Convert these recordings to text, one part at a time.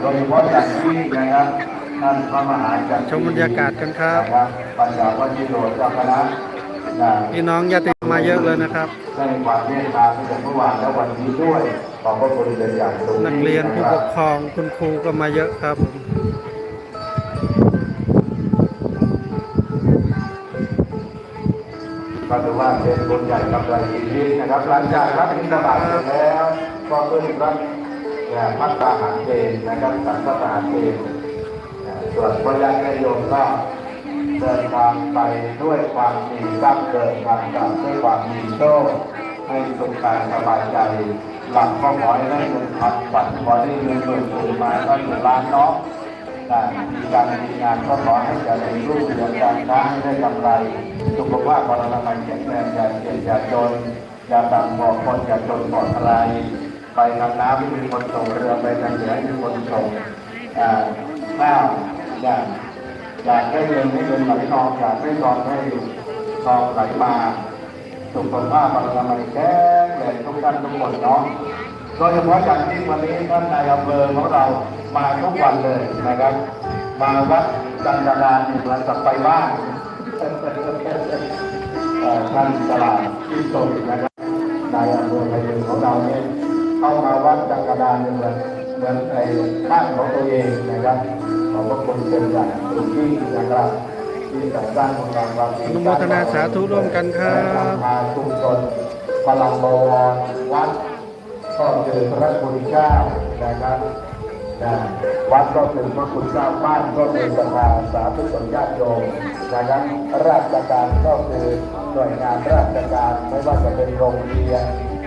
โดยเฉพาะอย่างที่นะครับท่านพระมหาจักรชมบรรยากาศกันครับนะครับปัญญาวัชิโรเจ้าคณะนะพี่น้องญาติมาเยอะเลยนะครับได้ความเมตตาตั้งแต่เมื่อวานและวันนี้ด้วยขอบพระคุณเป็นอย่างสูงนักเรียนผู้ปกครองคุณครูก็มาเยอะครับผมก็ถือว่าเป็นบุญใหญ่กำไรชีวิตนะครับ หลังจากรับบิณฑบาตเสร็จแล้ว ก็ขึ้นรับ เนี่ยพัฒนาหารเพลนะครับสังฆทานเพลส่วนพระญาติโยมก็เดินทางไปด้วยความมีทรัพย์เดินทางกลับด้วยความมีโชคให้สุขกายสบายใจ หลังก็ขอให้ได้เงินพันปัดขอให้เงินหมื่นหมื่นมาก็อยู่ล้านเนาะมีการมีงานก็ขอให้เจริญรุ่งเรืองการค้าให้ได้กำไรสุขภาพพลามัยแข็งแรงอย่าเจ็บอย่าจนอย่าต่ำบอกคนอย่าจนปลอดอะ ไปทางน้ำไม่มีคนส่งเรือไปทางเหนือมีคนส่งอ่าข้าวอยากอยากได้เงินให้เงินไหลนองอยากได้ทองให้ทองไหลมาสุขภาพพลามัยแข็งแรงทุกท่านทุกคนเนาะโดยเฉพาะอย่างที่วันนี้ท่านนายอำเภอของเรามาทุกวันเลยนะครับ มาวัดจันทรานเหมือนกับไปบ้านเอ่อท่านตลาดที่สุดนะครับนายอำเภอไทยของเราเนี่ย เข้ามาวัดจันทรานเหมือนเหมือนในบ้านของตัวเองนะครับขอบพระคุณเป็นอย่างสูงที่นะครับที่จัดสร้างของเราเราอนุโมทนาสาธุร่วมกันครับพาชุมชนพลังบวรวัดก็คือพระคุณเจ้านะครับวัดก็คือพระคุณเจ้าบ้านก็คือสภาสาธุชนญาติโยมนะครับราชการก็คือหน่วยงานราชการไม่ว่าจะเป็นโรงเรียน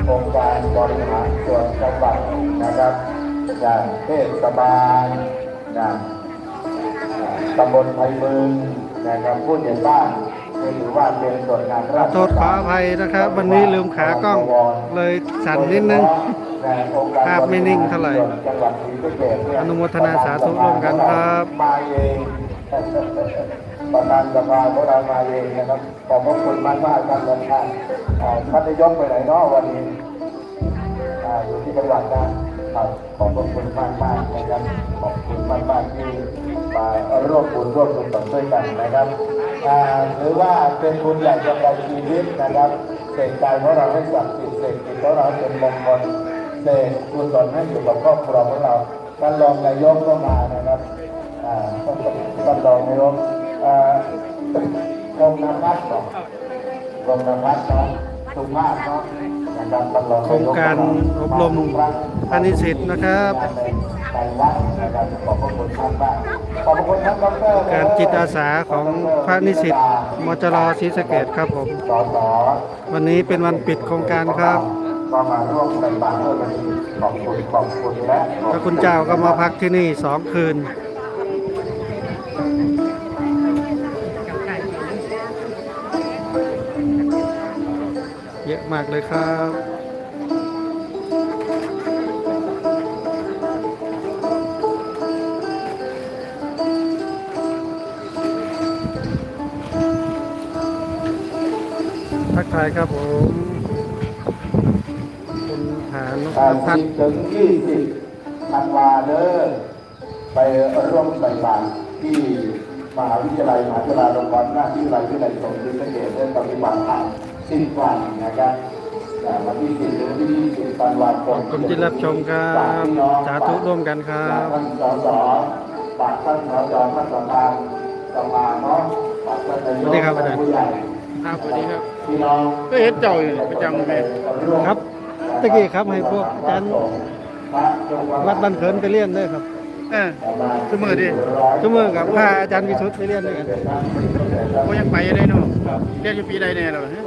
องค์การบริหารส่วนจังหวัดนะครับอย่างเทศบาลนะตำบลไทยเมืองนะครับผู้ใหญ่บ้านก็ถือว่าเป็นส่วนงานราชการโทษขออภัยนะครับ วันนี้ลืมขากล้องเลยสั่นนิดนึงภาพไม่นิ่งเท่าไหร่จังหวัดศรีสะเกษเนี่ยอนุโมทนาสาธุร่วมกันครับมาเอง ประธานสภาของเรามาเองนะครับขอบพระคุณมากมากท่านประธานท่านนายกไปไหนเนาะวันนี้อยู่ที่จังหวัดนะครับขอบพระคุณมากมากนะครับขอบคุณมากมากที่มาร่วมบุญร่วมกุศลด้วยกันนะครับหรือว่าเป็นบุญใหญ่กำไรชีวิตนะครับเสกใจของเราให้ศักดิ์สิทธิ์เสกจิตของเราเป็นมงคลเสกกุศลให้อยู่กับครอบครัวของเราท่านรองนายกก็มานะครับอ่าท่านรองนายกอ่า กรมนพัฒน์เนาะกรมนพัฒน์เนาะสุภาพเนาะนะครับท่านรองโครงการอบรมพาณิชย์นะครับในะครับการจิตอาสาของพระนิสิตมจรศรีสะเกดครับผม วันนี้เป็นวันปิดโครงการครับก็มาร่วมในบาตรด้วยกันขอบคุณขอบคุณและขอบพระคุณเจ้าก็มาพักที่นี่สองคืน ยอะมากเลยครับทักทายครับผมคุณฐานนพการพัฒสิน์ถึงยี่สิบธันวาเด้อไปร่วมใส่บาตรที่มหาวิทยาลัยมหาจุฬาลงกรณราชวิทยาลัยวิทยาลัยสงฆ์ศรีสะเกษได้ปฏิบัติธรรม สิ้นวันนะครับอ่าวันที่สิบถึงวันที่ยี่สิบธันวาคมขอบคุณที่รับชมครับฝากพี่น้องสาธุร่วมกันครัฝากบท่านสสฝากท่านสสท่านประธานสภาเนาะฝากท่านนายกสวัสดีครับอาจารย์ผู้ใหญ่ครับสวัสดีครับพี่น้องก็เห็นเจ้าอยู่ประจำเลยครับตะกี้ครับให้พวกอาจารย์วัดบ้านเขินไปเรียนด้วยครับ เออสมือดิทุกมือกับพาอาจารย์วิสุทธ์ไปเรียนด้วยกันก็ยังไปได้เนาะเรียนอยู่ปีใดแน่เหรอฮะ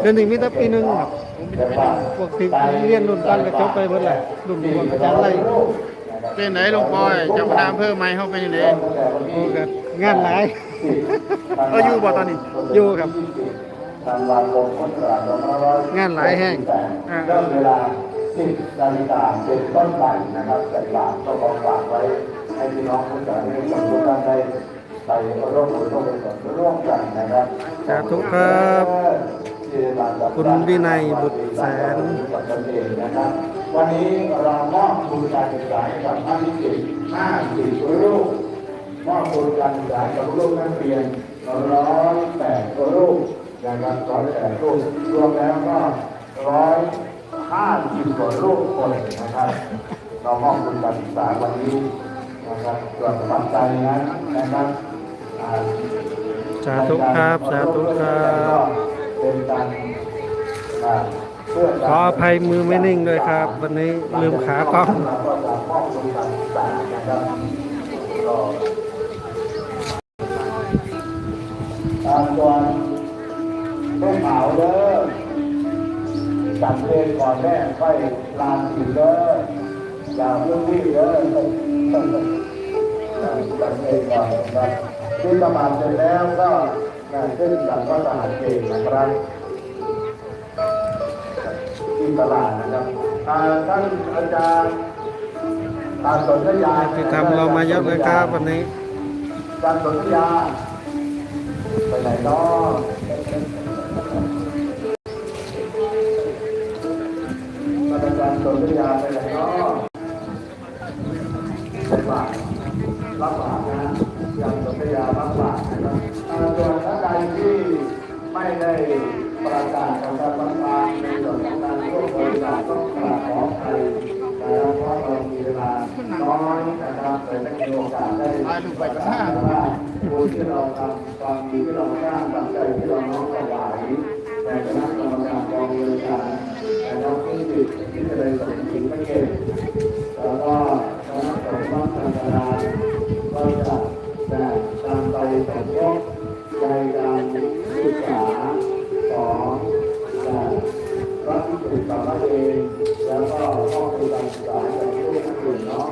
เดือนหนึ่งมีแต่ปีหนึ่งครับผมไม่ได้ไปเรียนพวกที่เรียนรุ่นกันก็จบไปเบิดแหละรุ่นพวกอาจารย์ไล่เป็นไหนหลวงพ่อเจ้าคณะอำเภอใหม่เข้าไปยังไงโอ้ก็งานหลายเอออยู่บ่ตอนนี้อยู่ครับธันวาคมพุทธศักราช2500งานหลายแห่งอ่า เริ่มเวลา10นาฬิกาเป็นต้นไปนะครับใส่บาตรก็ขอฝากไว้ให้พี่น้องผู้ใจให้กับทุกท่านได้ไปร่วมบุญร่วมกุศลร่วมกันนะครับสาธุครับคุณวินัยบุตรแสนกับตนเองนะครับวันนี้เรามอบทุนการศึกษาให้กับท่านนิสิต50รูปมอบทุนการศึกษาให้กับลูกนักเรียน108รูปนะครับ108รูปรวมแล้วก็ 150กว่ารูปคนนะครับเรามอบทุนการศึกษาวันนี้นะครับส่วนปัจจัยนั้นนะครับสาธุครับสาธุครับเป็นการขออภัยมือไม่นิ่งด้วยครับ วันนี้ลืมขากล้องตามตัวต้องเผาเด้อ จัดเพลงก่อนแม่ค่อยลานสีเด้ออย่าเพิ่งรีบเด้อจัดเพลงก่อนนะครับที่ประมาณเสร็จแล้วก็ขึ้นกับพระทหารเกณฑ์นะครับที่ตลาดนะครับท่านอาจารย์ตาสนธยาที่ทำเรามาเยอะเลยครับวันนี้อารสนธยาไปไหนนาะอ นธยาไปไหนเนาะไปฝากรับฝากนะอาจารย์สนธยารับฝากนะครับส่วนท่านใดที่ไม่ได้ประกาศของการรับฝากในส่วนของการร่วมบริจาคต้องกราบขออภัยนะครับเพราะเรามีเวลาน้อยนะครับแต่ไม่มีโอกาสได้ถ่ายรูปไว้ก็ห้าว่าบุญที่เราทำความดีที่เราสร้างตั้งใจที่เราน้อมถวายแต่คณะกรรมการกองเงินการแต่เราที่ติด ที่จะได้ส่งถึงพระเกศแล้วก็คณะสงฆ์บ้านธรรมดาก็จะได้ตามไปสมทบในการศึกษาของรัฐที่ติดต่อมเองแล้วก็มอบเป็นการศึกษาจากผู้อื่นเนาะ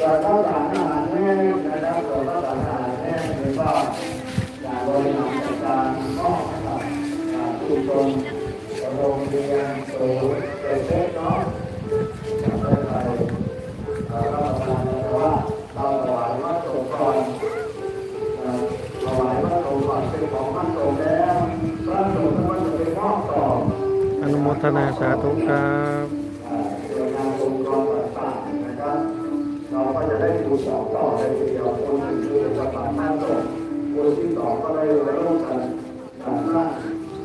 ส่ถ้าวสารอาหารแห้งนะครับส่วนข้าวสารอาหารแห้งนี่ากากบริหารจัดการมอบให้กับอ่าชุมชน มทนาสาธุครับอ่าหน่วยงานองค์กรางเราก็จะได้ดูสองต่อในเดียวคนหนึ่งคือจะมาท่าตกคนที่สองก็ได้ร่วมกันการสร้าง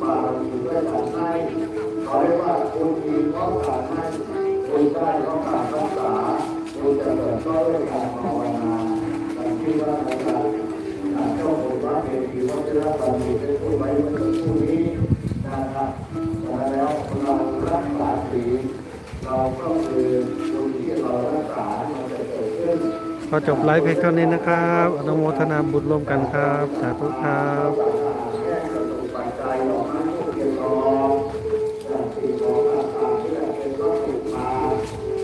บารมีด้กให้เขาเรียกว่าคนดีก็การให้คนได้ก็การรักษาคนเจริญก็ด้วยการภาวนาการที่ว่าการการเจ้าคนว่าเอกีวัชระบารมีได้พูดไว้เมื่อสักครู่นี้ ก็คือคนที่เรารักษามันจะเกิดขึ้นขอจบไลฟ์เพียงเท่านี้นะครับ อนุโมทนาบุญร่วมกันครับ สาธุครับ